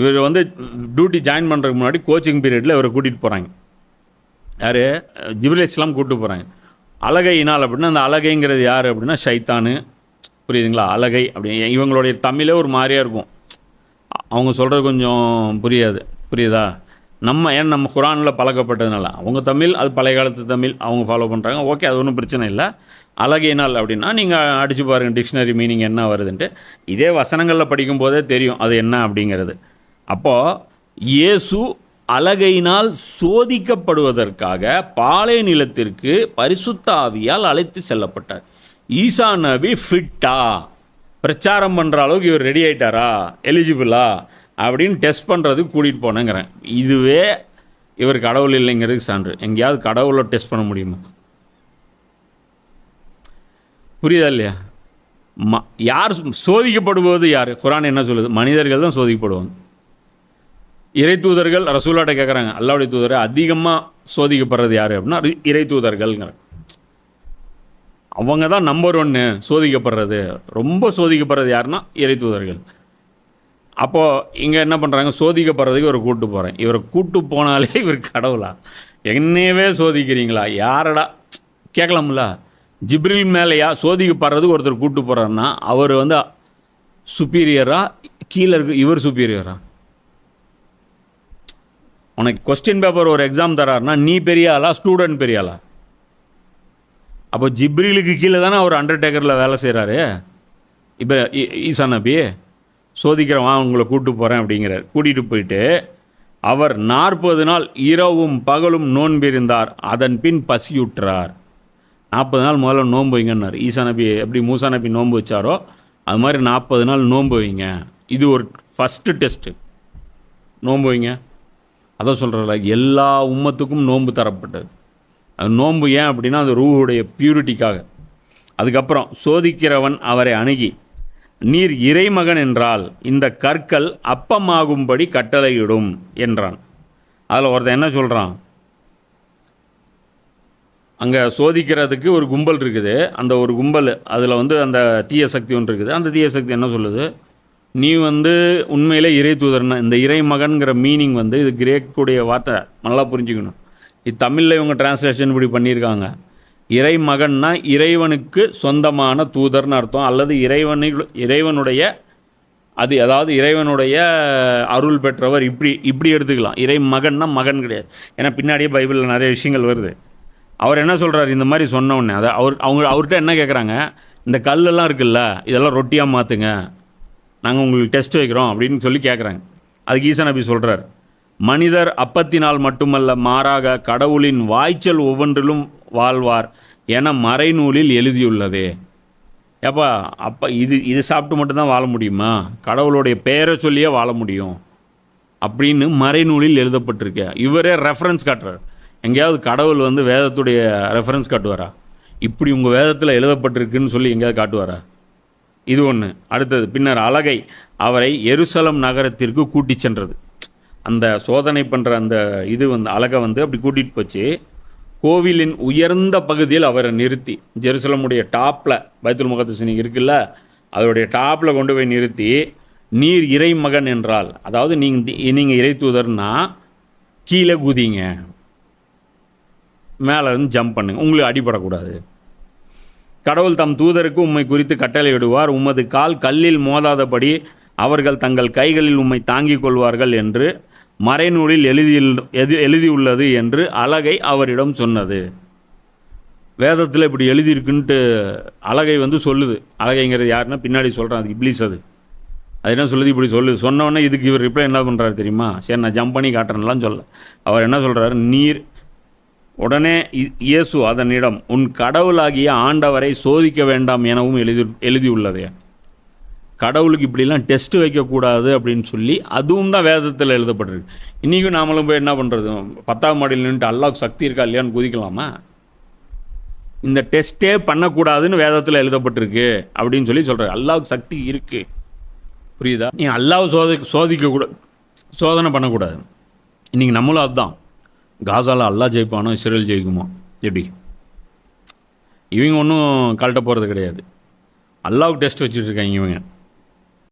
இவர் வந்து duty join பண்ணுறதுக்கு முன்னாடி கோச்சிங் பீரியடில் இவரை கூட்டிகிட்டு போகிறாங்க யார்? ஜிபில் இஸ்லாம் கூப்பிட்டு போகிறாங்க அழகையினால் அப்படின்னா அந்த அழகைங்கிறது யார் அப்படின்னா ஷைத்தானு. புரியுதுங்களா? அழகை அப்படி. இவங்களுடைய தமிழே ஒரு மாதிரியாக இருக்கும். அவங்க சொல்கிறது கொஞ்சம் புரியாது. புரியுதா? நம்ம ஏன் நம்ம குரானில் பழக்கப்பட்டதுனால? அவங்க தமிழ் அது பழைய காலத்து தமிழ். அவங்க ஃபாலோ பண்ணுறாங்க ஓகே அது ஒன்றும் பிரச்சனை இல்லை. அழகினால் அப்படின்னா நீங்கள் அடித்து பாருங்கள் டிக்ஷனரி மீனிங் என்ன வருதுன்ட்டு. இதே வசனங்களில் படிக்கும் போதே தெரியும் அது என்ன அப்படிங்கிறது. அப்போ இயேசு அலகையினால் சோதிக்கப்படுவதற்காக பாலை நிலத்திற்கு பரிசுத்த ஆவியால் அழைத்து செல்லப்பட்டார். ஈசா நபி ஃபிட்டா. பிரச்சாரம் பண்ணுற அளவுக்கு இவர் ரெடி ஆயிட்டாரா? எலிஜிபிளா அப்படின்னு டெஸ்ட் பண்ணுறதுக்கு கூட்டிகிட்டு போனேங்கிறேன். இதுவே இவர் கடவுள் இல்லைங்கிறதுக்கு சான்று. எங்கேயாவது கடவுளை டெஸ்ட் பண்ண முடியுமா? புரியுதா இல்லையா? ம யார் சோதிக்கப்படுவது யார்? குரான் என்ன சொல்லுது? மனிதர்கள் தான் சோதிக்கப்படுவாங்க. இறை தூதர்கள் ரசூலாட்ட கேட்குறாங்க அல்லாவுடைய தூதரை அதிகமாக சோதிக்கப்படுறது யார் அப்படின்னா இறை தூதர்கள்ங்கிற அவங்க தான் நம்பர் ஒன்று சோதிக்கப்படுறது. ரொம்ப சோதிக்கப்படுறது யாருன்னா இறை தூதர்கள். அப்போது இங்கே என்ன பண்ணுறாங்க சோதிக்கப்படுறதுக்கு இவர் கூட்டு போகிறேன் இவரை கூட்டு போனாலே இவர் கடவுளா? என்னையவே சோதிக்கிறீங்களா? யாரடா? கேட்கலாம்ல ஜிப்ரில் மேலேயா சோதிக்கப்படுறதுக்கு ஒருத்தர் கூட்டு போகிறாருன்னா அவர் வந்து சுப்பீரியரா கீழே இருக்கு இவர் சுப்பீரியரா உனக்கு கொஸ்டின் பேப்பர் ஒரு எக்ஸாம் தராருன்னா நீ பெரிய ஆளா ஸ்டூடெண்ட் பெரிய ஆளா? அப்போ ஜிப்ரிலுக்கு கீழே தானே அவர் அண்டர்டேக்கரில் வேலை செய்கிறாரு இப்போ ஈசா நபி சோதிக்கிறவன் உங்களை கூப்பிட்டு போகிறேன் அப்படிங்கிறார். கூட்டிகிட்டு போயிட்டு அவர் நாற்பது நாள் இரவும் பகலும் நோன்பிருந்தார் அதன் பின் பசியுற்றார். நாற்பது நாள் முதல்ல நோன்பு வைங்கன்னார். ஈசா நபி எப்படி மூசா நபி நோன்பு வச்சாரோ அது மாதிரி நாற்பது நாள் நோன்பு வைங்க. இது ஒரு ஃபஸ்ட்டு டெஸ்ட்டு நோன்பு வைங்க. அதை சொல்கிறல எல்லா உம்மத்துக்கும் நோன்பு தரப்பட்டது. அது நோன்பு ஏன் அப்படின்னா அது ரூஹுடைய பியூரிட்டிக்காக அதுக்கப்புறம் சோதிக்கிறவன் அவரை அணுகி நீர் இறைமகன் என்றால் இந்த கற்கள் அப்பமாகும்படி கட்டளையிடும் என்றான். அதில் ஒருத்தன் என்ன சொல்கிறான் அங்கே சோதிக்கிறதுக்கு ஒரு கும்பல் இருக்குது. அந்த ஒரு கும்பல் அதில் வந்து அந்த தீய சக்தி ஒன்று இருக்குது. அந்த தீய சக்தி என்ன சொல்லுது? நீ வந்து உண்மையிலே இறை தூதர்னா இந்த இறை மகன்கிற மீனிங் வந்து இது கிரேக்குடைய வார்த்தை. நல்லா புரிஞ்சுக்கணும். இது தமிழில் இவங்க டிரான்ஸ்லேஷன் இப்படி பண்ணியிருக்காங்க. இறை மகன்னா இறைவனுக்கு சொந்தமான தூதர்னு அர்த்தம். அல்லது இறைவனை இறைவனுடைய அது அதாவது இறைவனுடைய அருள் பெற்றவர். இப்படி இப்படி எடுத்துக்கலாம். இறை மகன்னா மகன் கிடையாது. ஏன்னா பின்னாடியே பைபிளில் நிறைய விஷயங்கள் வருது. அவர் என்ன சொல்கிறார் இந்த மாதிரி சொன்ன உடனே. அதை அவர் அவங்க அவர்கிட்ட என்ன கேட்குறாங்க இந்த கல்லெல்லாம் இருக்குல்ல இதெல்லாம் ரொட்டியாக மாற்றுங்க நாங்கள் உங்களுக்கு டெஸ்ட் வைக்கிறோம் அப்படின்னு சொல்லி கேட்குறாங்க அதுக்கு ஈசா நபி சொல்கிறார் மனிதர் அப்பத்தினால் மட்டுமல்ல மாறாக கடவுளின் வாய்ச்சல் ஒவ்வொன்றிலும் வாழ்வார் என மறைநூலில் எழுதியுள்ளதே. ஏப்பா அப்போ இது இது சாப்பிட்டு மட்டும்தான் வாழ முடியுமா? கடவுளுடைய பெயரை சொல்லியே வாழ முடியும். அப்படின்னு மறைநூலில் எழுதப்பட்டிருக்க. இவரே ரெஃபரன்ஸ் காட்டுறார். எங்கேயாவது கடவுள் வந்து வேதத்துடைய ரெஃபரன்ஸ் காட்டுவாரா? இப்படி உங்கள் வேதத்தில் எழுதப்பட்டிருக்குன்னு சொல்லி எங்கேயாவது காட்டுவாரா? இது ஒன்று அடுத்தது பின்னர் அழகை அவரை எருசலம் நகரத்திற்கு கூட்டிச் சென்றது. அந்த சோதனை பண்ணுற அந்த இது வந்து அழகை வந்து அப்படி கூட்டிகிட்டு போச்சு. கோவிலின் உயர்ந்த பகுதியில் அவரை நிறுத்தி ஜெருசலமுடைய டாப்பில் பைத்துல் முகத்தசினி இருக்குல்ல அதோடைய டாப்பில் கொண்டு போய் நிறுத்தி நீர் இறை மகன் என்றால் அதாவது நீங்கள் நீங்கள் இறை தூதர்னா கீழே குதிங்க மேலே இருந்து ஜம்ப் பண்ணுங்க உங்களுக்கு அடிபடக்கூடாது. கடவுள் தம் தூதருக்கு உம்மை குறித்து கட்டளையிடுவார். உமது கால் கல்லில் மோதாதபடி அவர்கள் தங்கள் கைகளில் உம்மை தாங்கிக் கொள்வார்கள் என்று மறைநூலில் எழுதியுள் எது எழுதியுள்ளது என்று அழகை அவரிடம் சொன்னது. வேதத்தில் இப்படி எழுதியிருக்குன்ட்டு அழகை வந்து சொல்லுது. அழகைங்கிறது யாருன்னா பின்னாடி சொல்கிறான் அது இப்ளீஸ் அது. அது என்ன சொல்லுது? இப்படி சொல்லுது. சொன்னோடனே இதுக்கு இவர் ரிப்ளை என்ன பண்ணுறாரு தெரியுமா? சரி நான் ஜம்ப் பண்ணி காட்டுறேன்லாம் சொல்ல அவர் என்ன சொல்கிறாரு நீர் உடனே இ- இயேசு அதனிடம் உன் கடவுளாகிய ஆண்டவரை சோதிக்க வேண்டாம் எனவும் எழுதி எழுதியுள்ளதே. கடவுளுக்கு இப்படிலாம் டெஸ்ட் வைக்கக்கூடாது அப்படின்னு சொல்லி அதுவும் தான் வேதத்தில் எழுதப்பட்டிருக்கு. இன்றைக்கும் நாமளும் போய் என்ன பண்ணுறது பத்தாம் மாடியில் நின்றுட்டு அல்லாவுக்கு சக்தி இருக்கா இல்லையான்னு குதிக்கலாமா? இந்த டெஸ்ட்டே பண்ணக்கூடாதுன்னு வேதத்தில் எழுதப்பட்டிருக்கு அப்படின்னு சொல்லி சொல்கிறார் அல்லாவுக்கு சக்தி இருக்குது புரியுதா? நீ அல்லாஹ் சோதி சோதிக்கக்கூடாது சோதனை பண்ணக்கூடாது. இன்றைக்கி நம்மளும் அதுதான். காசாவில் அல்லா ஜெயிப்பானோ இஸ்ரேல் ஜெயிக்குமா? எப்படி? இவங்க ஒன்றும் கழட்ட போகிறது கிடையாது. அல்லாவுக்கு டெஸ்ட் வச்சுட்டு இருக்காங்க இவங்க.